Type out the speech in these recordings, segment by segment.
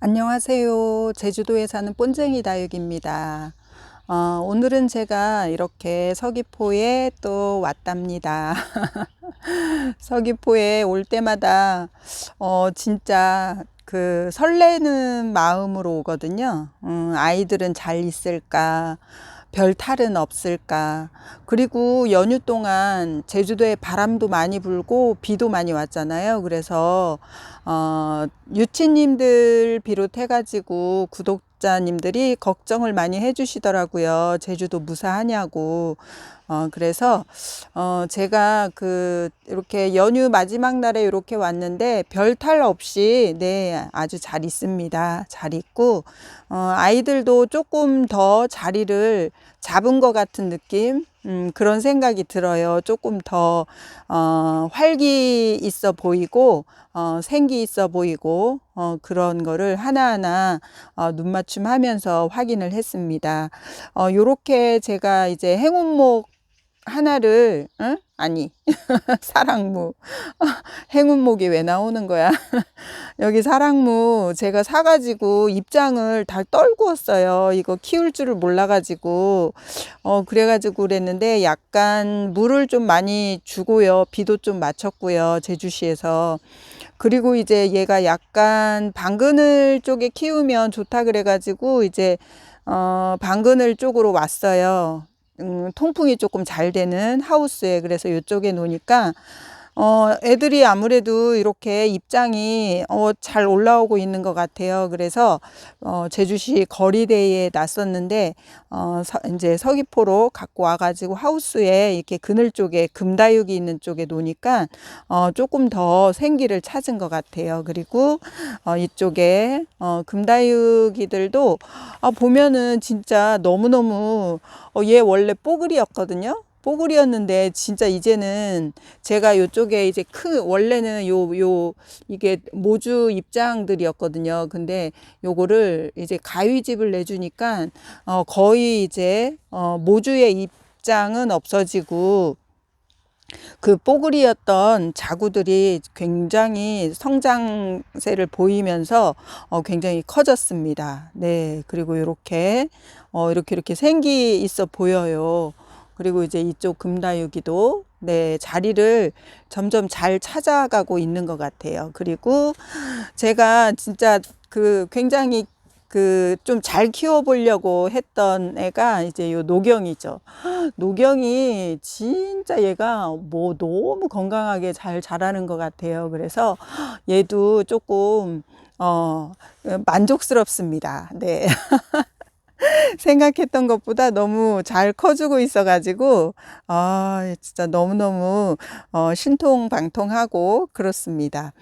안녕하세요. 제주도에 사는 본쟁이 다육입니다. 어, 오늘은 제가 이렇게 서귀포에 또 왔답니다. 서귀포에 올 때마다 어, 진짜 그 설레는 마음으로 오거든요. 음, 아이들은 잘 있을까? 별 탈은 없을까? 그리고 연휴 동안 제주도에 바람도 많이 불고 비도 많이 왔잖아요. 그래서 어, 유치님들 비롯해가지고 구독 자님들이 걱정을 많이 해주시더라고요. 제주도 무사하냐고. 어, 그래서, 어, 제가 그, 이렇게 연휴 마지막 날에 이렇게 왔는데 별탈 없이, 네, 아주 잘 있습니다. 잘 있고, 어, 아이들도 조금 더 자리를 잡은 것 같은 느낌? 음, 그런 생각이 들어요. 조금 더, 어, 활기 있어 보이고, 어, 생기 있어 보이고, 어, 그런 거를 하나하나, 어, 눈 맞춤 하면서 확인을 했습니다. 어, 요렇게 제가 이제 행운목 하나를, 응? 아니, 사랑무. 행운목이 왜 나오는 거야? 여기 사랑무 제가 사가지고 입장을 다 떨구었어요. 이거 키울 줄을 몰라가지고. 어, 그래가지고 그랬는데 약간 물을 좀 많이 주고요. 비도 좀 맞췄고요. 제주시에서. 그리고 이제 얘가 약간 방그늘 쪽에 키우면 좋다 그래가지고 이제 어, 방그늘 쪽으로 왔어요. 음, 통풍이 조금 잘 되는 하우스에 그래서 이쪽에 놓으니까 어, 애들이 아무래도 이렇게 입장이 어, 잘 올라오고 있는 것 같아요. 그래서 어, 제주시 거리대에 났었는데 어, 서, 이제 서귀포로 갖고 와가지고 하우스에 이렇게 그늘 쪽에 금다육이 있는 쪽에 놓으니까 어, 조금 더 생기를 찾은 것 같아요. 그리고 어, 이쪽에 어, 금다육이들도 아, 보면은 진짜 너무너무 어, 얘 원래 뽀글이었거든요. 뽀글이었는데 진짜 이제는 제가 요쪽에 이제 큰 원래는 요 요 이게 모주 입장들이었거든요. 근데 요거를 이제 가위집을 내주니까 어 거의 이제 어 모주의 입장은 없어지고 그 뽀글이였던 자구들이 굉장히 성장세를 보이면서 어, 굉장히 커졌습니다. 네. 그리고 이렇게, 어, 이렇게 이렇게 생기 있어 보여요. 그리고 이제 이쪽 금다육이도 네, 자리를 점점 잘 찾아가고 있는 것 같아요. 그리고 제가 진짜 그 굉장히 그 좀 잘 키워보려고 했던 애가 이제 요 노경이죠. 노경이 진짜 얘가 뭐 너무 건강하게 잘 자라는 것 같아요. 그래서 얘도 조금 어 만족스럽습니다. 네. 생각했던 것보다 너무 잘 커주고 있어가지고, 아, 진짜 너무너무, 어, 신통방통하고 그렇습니다.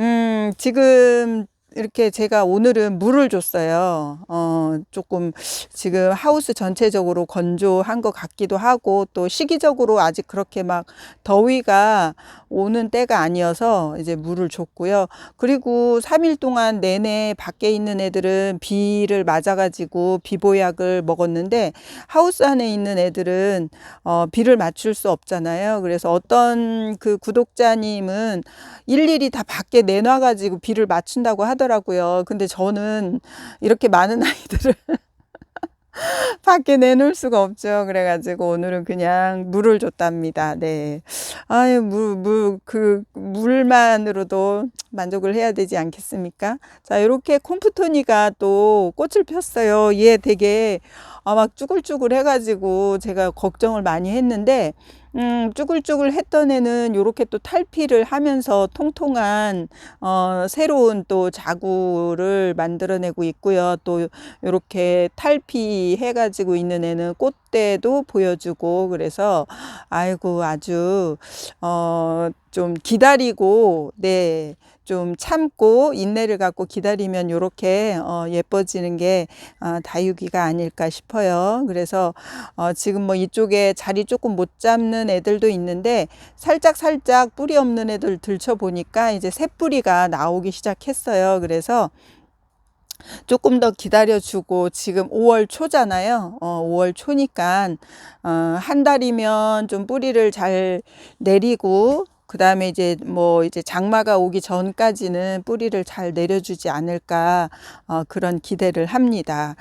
음, 지금 이렇게 제가 오늘은 물을 줬어요. 어, 조금 지금 하우스 전체적으로 건조한 것 같기도 하고 또 시기적으로 아직 그렇게 막 더위가 오는 때가 아니어서 이제 물을 줬고요. 그리고 3일 동안 내내 밖에 있는 애들은 비를 맞아가지고 비보약을 먹었는데 하우스 안에 있는 애들은 어, 비를 맞출 수 없잖아요. 그래서 어떤 그 구독자님은 일일이 다 밖에 내놔가지고 비를 맞춘다고 하더라고요. 하더라고요. 근데 저는 이렇게 많은 아이들을 밖에 내놓을 수가 없죠. 그래가지고 오늘은 그냥 물을 줬답니다. 네. 아유, 물, 물, 그, 물만으로도 만족을 해야 되지 않겠습니까? 자, 이렇게 콤프토니가 또 꽃을 폈어요. 얘 되게 아, 막 쭈글쭈글 해가지고 제가 걱정을 많이 했는데, 음, 쭈글쭈글 했던 애는 요렇게 또 탈피를 하면서 통통한, 어, 새로운 또 자구를 만들어내고 있고요. 또 요렇게 탈피 해가지고 있는 애는 꽃대도 보여주고, 그래서, 아이고, 아주, 어, 좀 기다리고, 네, 좀 참고 인내를 갖고 기다리면 요렇게 어, 예뻐지는 게 어, 다육이가 아닐까 싶어요. 그래서 어, 지금 뭐 이쪽에 자리 조금 못 잡는 애들도 있는데 살짝 살짝 뿌리 없는 애들 들춰 보니까 이제 새 뿌리가 나오기 시작했어요. 그래서 조금 더 기다려주고 지금 5월 초잖아요. 어, 5월 초니까 어, 한 달이면 좀 뿌리를 잘 내리고 그 다음에 이제 뭐 이제 장마가 오기 전까지는 뿌리를 잘 내려주지 않을까 어, 그런 기대를 합니다.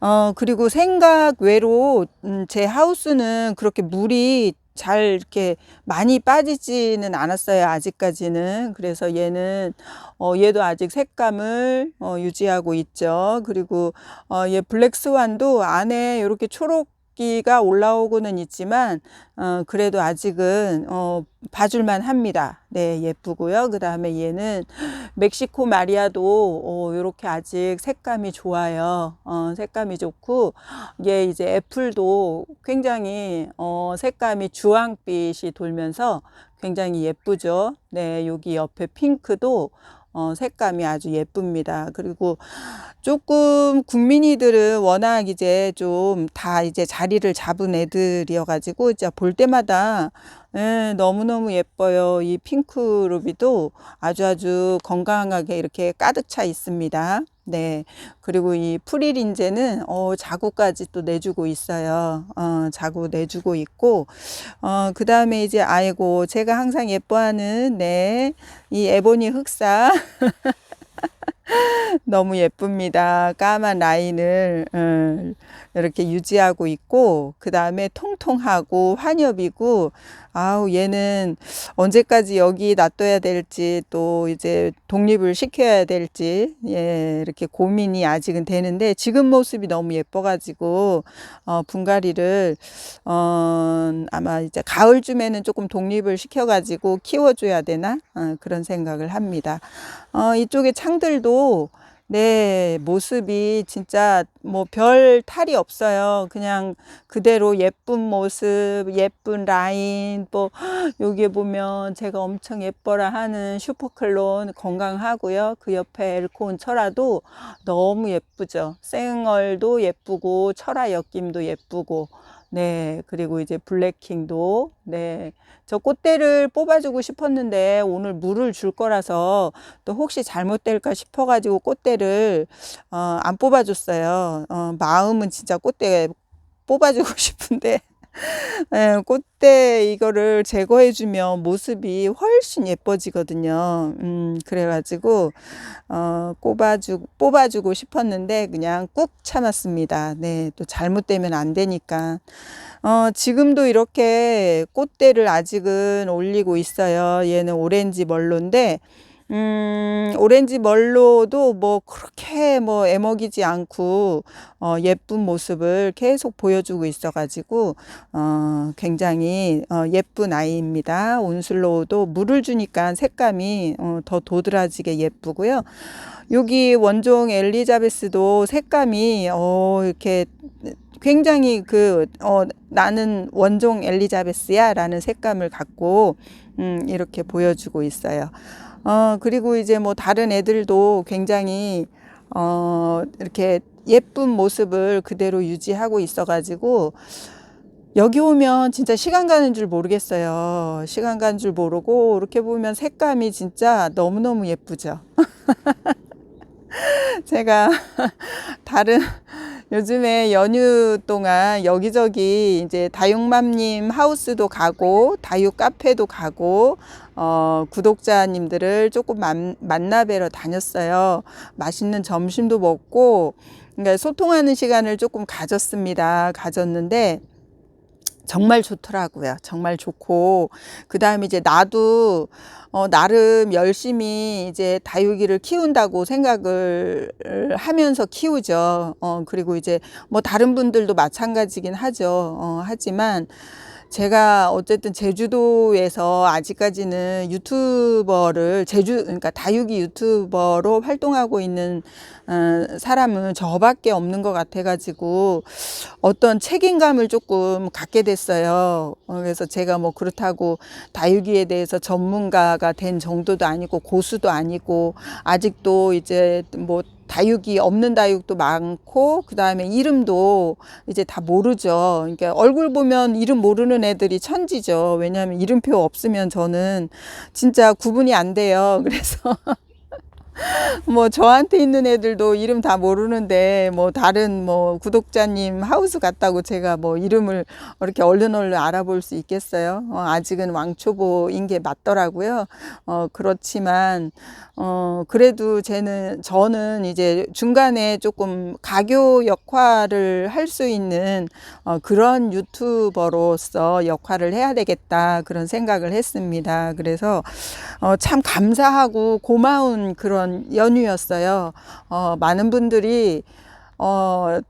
어, 그리고 생각 외로 음, 제 하우스는 그렇게 물이 잘 이렇게 많이 빠지지는 않았어요. 아직까지는. 그래서 얘는 어, 얘도 아직 색감을 어, 유지하고 있죠. 그리고 어, 얘 블랙스완도 안에 이렇게 초록 기가 올라오고는 있지만 어, 그래도 아직은 어, 봐줄만 합니다. 네, 예쁘고요. 그 다음에 얘는 멕시코 마리아도 어, 이렇게 아직 색감이 좋아요. 어, 색감이 좋고 얘 이제 애플도 굉장히 어, 색감이 주황빛이 돌면서 굉장히 예쁘죠. 네, 여기 옆에 핑크도 어, 색감이 아주 예쁩니다. 그리고 조금 국민이들은 워낙 이제 좀 다 이제 자리를 잡은 애들이어가지고 이제 볼 때마다 예, 너무너무 예뻐요. 이 핑크 루비도 아주 아주 건강하게 이렇게 가득 차 있습니다. 네. 그리고 이 프리린제는 어, 자구까지 또 내주고 있어요. 어, 자구 내주고 있고, 어, 그 다음에 이제 아이고, 제가 항상 예뻐하는, 네, 이 에보니 흑사. 너무 예쁩니다. 까만 라인을 음, 이렇게 유지하고 있고 그 다음에 통통하고 환엽이고 아우 얘는 언제까지 여기 놔둬야 될지 또 이제 독립을 시켜야 될지 예 이렇게 고민이 아직은 되는데 지금 모습이 너무 예뻐가지고 어 분갈이를 어 아마 이제 가을쯤에는 조금 독립을 시켜가지고 키워줘야 되나 어, 그런 생각을 합니다. 어 이쪽에 창들도 네, 모습이 진짜 뭐 별 탈이 없어요. 그냥 그대로 예쁜 모습, 예쁜 라인, 뭐 여기에 보면 제가 엄청 예뻐라 하는 슈퍼클론 건강하고요. 그 옆에 엘코온 철화도 너무 예쁘죠. 생얼도 예쁘고 철화 엮임도 예쁘고 네, 그리고 이제 블랙킹도, 네. 저 꽃대를 뽑아주고 싶었는데 오늘 물을 줄 거라서 또 혹시 잘못될까 싶어가지고 꽃대를, 어, 안 뽑아줬어요. 어, 마음은 진짜 꽃대 뽑아주고 싶은데. 예, 꽃대 이거를 제거해주면 모습이 훨씬 예뻐지거든요. 음, 그래가지고, 어, 꼽아주, 뽑아주고 싶었는데 그냥 꾹 참았습니다. 네, 또 잘못되면 안 되니까. 어, 지금도 이렇게 꽃대를 아직은 올리고 있어요. 얘는 오렌지 멀로인데, 음, 오렌지 멀로도 뭐 그렇게 뭐 애먹이지 않고 어, 예쁜 모습을 계속 보여주고 있어가지고 어, 굉장히 어, 예쁜 아이입니다. 온슬로우도 물을 주니까 색감이 어, 더 도드라지게 예쁘고요. 여기 원종 엘리자베스도 색감이 어, 이렇게 굉장히 그, 어, 나는 원종 엘리자베스야 라는 색감을 갖고, 음, 이렇게 보여주고 있어요. 어, 그리고 이제 뭐 다른 애들도 굉장히, 어, 이렇게 예쁜 모습을 그대로 유지하고 있어가지고, 여기 오면 진짜 시간 가는 줄 모르겠어요. 시간 가는 줄 모르고, 이렇게 보면 색감이 진짜 너무너무 예쁘죠. 제가 다른, 요즘에 연휴 동안 여기저기 이제 다육맘님 하우스도 가고 다육 카페도 가고 어, 구독자님들을 조금 만, 만나 뵈러 다녔어요. 맛있는 점심도 먹고 그러니까 소통하는 시간을 조금 가졌습니다. 가졌는데 정말 좋더라고요. 정말 좋고 그 다음에 이제 나도 어, 나름 열심히 이제 다육이를 키운다고 생각을 하면서 키우죠. 어, 그리고 이제 뭐 다른 분들도 마찬가지긴 하죠. 어, 하지만 제가 어쨌든 제주도에서 아직까지는 유튜버를 제주 그러니까 다육이 유튜버로 활동하고 있는 어, 사람은 저밖에 없는 것 같아가지고 어떤 책임감을 조금 갖게 됐어요. 어, 그래서 제가 뭐 그렇다고 다육이에 대해서 전문가가 된 정도도 아니고 고수도 아니고 아직도 이제 뭐 다육이 없는 다육도 많고 그 다음에 이름도 이제 다 모르죠. 그러니까 얼굴 보면 이름 모르는 애들이 천지죠. 왜냐하면 이름표 없으면 저는 진짜 구분이 안 돼요. 그래서 뭐 저한테 있는 애들도 이름 다 모르는데 뭐 다른 뭐 구독자님 하우스 같다고 제가 뭐 이름을 이렇게 얼른 얼른 알아볼 수 있겠어요. 어, 아직은 왕초보인 게 맞더라고요. 어, 그렇지만 어, 그래도 쟤는 저는 이제 중간에 조금 가교 역할을 할 수 있는 어, 그런 유튜버로서 역할을 해야 되겠다 그런 생각을 했습니다. 그래서 어, 참 감사하고 고마운 그런 연휴였어요. 어, 많은 분들이 어,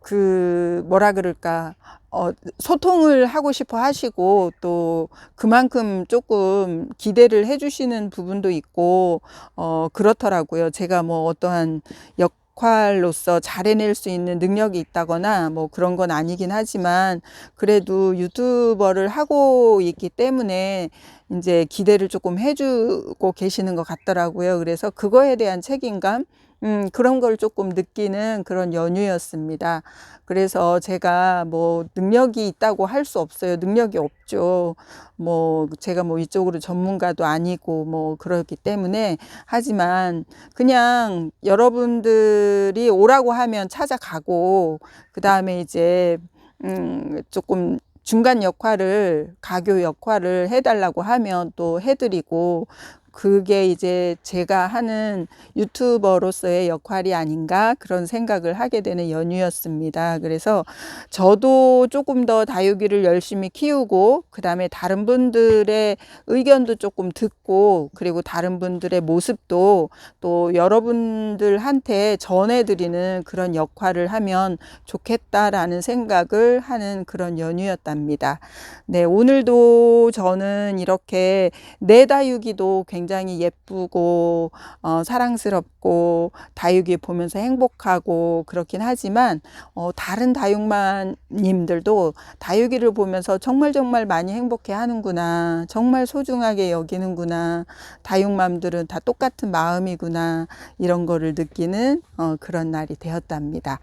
그 뭐라 그럴까 어, 소통을 하고 싶어 하시고 또 그만큼 조금 기대를 해주시는 부분도 있고 어, 그렇더라고요. 제가 뭐 어떠한 역할로서 잘 해낼 수 있는 능력이 있다거나 뭐 그런 건 아니긴 하지만 그래도 유튜버를 하고 있기 때문에 이제 기대를 조금 해주고 계시는 것 같더라고요. 그래서 그거에 대한 책임감 음, 그런 걸 조금 느끼는 그런 연휴였습니다. 그래서 제가 뭐 능력이 있다고 할 수 없어요. 능력이 없죠. 뭐 제가 뭐 이쪽으로 전문가도 아니고 뭐 그렇기 때문에 하지만 그냥 여러분들이 오라고 하면 찾아가고 그 다음에 이제 음, 조금 중간 역할을 가교 역할을 해달라고 하면 또 해드리고 그게 이제 제가 하는 유튜버로서의 역할이 아닌가 그런 생각을 하게 되는 연휴였습니다. 그래서 저도 조금 더 다육이를 열심히 키우고 그 다음에 다른 분들의 의견도 조금 듣고 그리고 다른 분들의 모습도 또 여러분들한테 전해드리는 그런 역할을 하면 좋겠다라는 생각을 하는 그런 연휴였답니다. 네, 오늘도 저는 이렇게 내 다육이도 굉장히 굉장히 예쁘고 어, 사랑스럽고 다육이 보면서 행복하고 그렇긴 하지만 어, 다른 다육맘님들도 다육이를 보면서 정말 정말 많이 행복해 하는구나 정말 소중하게 여기는구나 다육맘들은 다 똑같은 마음이구나 이런 거를 느끼는 어, 그런 날이 되었답니다.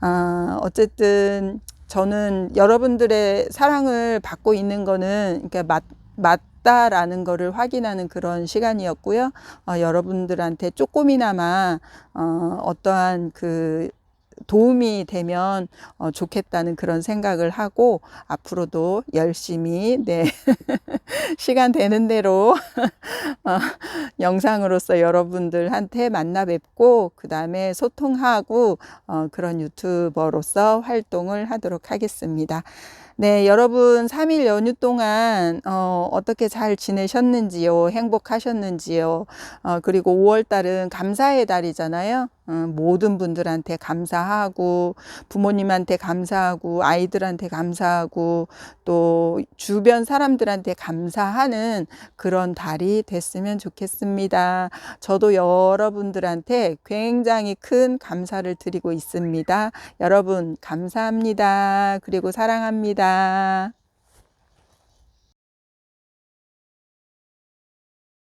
어, 어쨌든 저는 여러분들의 사랑을 받고 있는 거는 그러니까 맞, 맞 있다라는 거를 확인하는 그런 시간이었고요. 어, 여러분들한테 조금이나마 어, 어떠한 그 도움이 되면 어, 좋겠다는 그런 생각을 하고 앞으로도 열심히 네 시간 되는 대로 어, 영상으로서 여러분들한테 만나 뵙고 그 다음에 소통하고 어, 그런 유튜버로서 활동을 하도록 하겠습니다. 네, 여러분 3일 연휴 동안 어, 어떻게 잘 지내셨는지요? 행복하셨는지요? 어, 그리고 5월 달은 감사의 달이잖아요. 어, 모든 분들한테 감사하고 부모님한테 감사하고 아이들한테 감사하고 또 주변 사람들한테 감사하는 그런 달이 됐으면 좋겠습니다. 저도 여러분들한테 굉장히 큰 감사를 드리고 있습니다. 여러분 감사합니다. 그리고 사랑합니다.